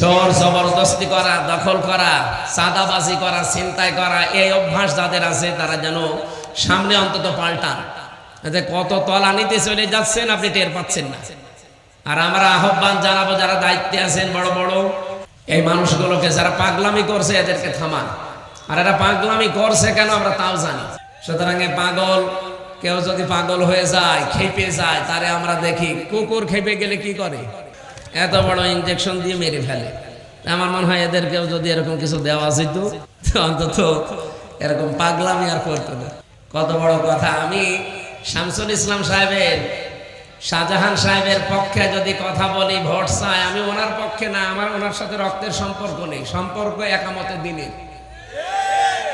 জোর জবরদস্তি করা, দখল করা, সাদাবাজি করা চিন্তায় করা, এই অভ্যাস যাদের আছে তারা যেন সামনে অন্তত পাল্টান। এতে কত তলা নিতে চলে যাচ্ছেন আপনি টের পাচ্ছেন না। আর আমরা আহ্বান জানাব যারা দায়িত্বে আছেন, বড় বড়, এই মানুষগুলোকে যারা পাগলামি করছে এদেরকে থামান। আর এরা পাগলামি করছে কেন আমরা তাও জানি। সুতরাং পাগল, কেউ যদি পাগল হয়ে যায়, খেপে যায়, তারে আমরা দেখি, কুকুর খেপে গেলে কি করে? এত বড় ইনজেকশন দিয়ে মেরে ফেলে। আমার মনে হয় এদেরকেও যদি এরকম কিছু দেওয়া যেত অন্তত এরকম পাগলামি আর করতো না। কত বড় কথা। আমি শামসুল ইসলাম সাহেবের, শাহজাহান সাহেবের পক্ষে যদি কথা বলি ভোট চাই, আমি ওনার পক্ষে না, আমার ওনার সাথে রক্তের সম্পর্ক নেই, সম্পর্ক একামতে দিনের।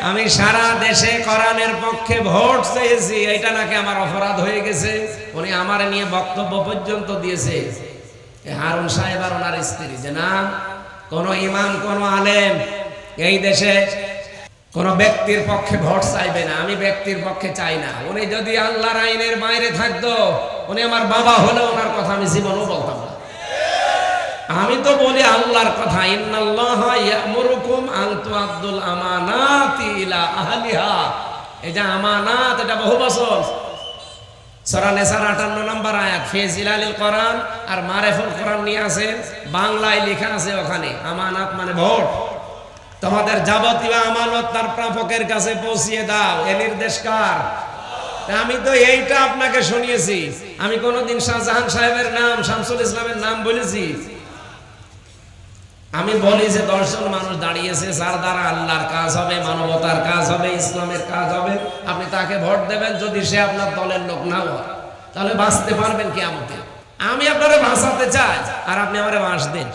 আমি সারা দেশে কোরআনের পক্ষে ভোট চেয়েছি এটা নাকি আমার অপরাধ হয়ে গেছে? উনি আমার নিয়ে বক্তব্য পর্যন্ত দিয়েছে। হারুন সাহেব আর ওনার স্ত্রী, যে না, কোন ইমাম, কোন আলেম এই দেশে কোন ব্যক্তির পক্ষে ভোট চাইবে না, আমি ব্যক্তির পক্ষে চাই না। উনি যদি আল্লাহর আইনের বাইরে থাকতো, উনি আমার বাবা হলে ওনার কথা আমি জীবনও বলতাম না। আমি তো বলি আল্লাহর কথা আমানাতি ইলা আহলিহা। এই যে আমানাত, এটা বহু বছর। সূরা নিসার 58 নম্বর আয়াত, ফি জিলালিল কোরআন, আর মারিফুল কোরআন নিয়ে আছে, বাংলায় লেখা আছে ওখানে, আমানাত মানে তোমাদের যাবতীয় আমানত তার প্রাপকের কাছে দাও, এ নির্দেশ কার? আমি তো এইটা আপনাকে শুনিয়েছি, আমি কোনোদিন শাহজাহান সাহেবের নাম, শামসুল ইসলামের নাম বলেছি আমি বলি যে দর্শন মানুষ দাঁড়িয়েছে, যার দ্বারা আল্লাহর কাজ হবে, মানবতার কাজ হবে, ইসলামের কাজ হবে, আপনি তাকে ভোট দেবেন যদি সে আপনার দলের লোক না হয়। তাহলে বাঁচতে পারবেন কি আমাকে আমি আপনারা বাঁচাতে চাই, আর আপনি আমার বাঁচ দেন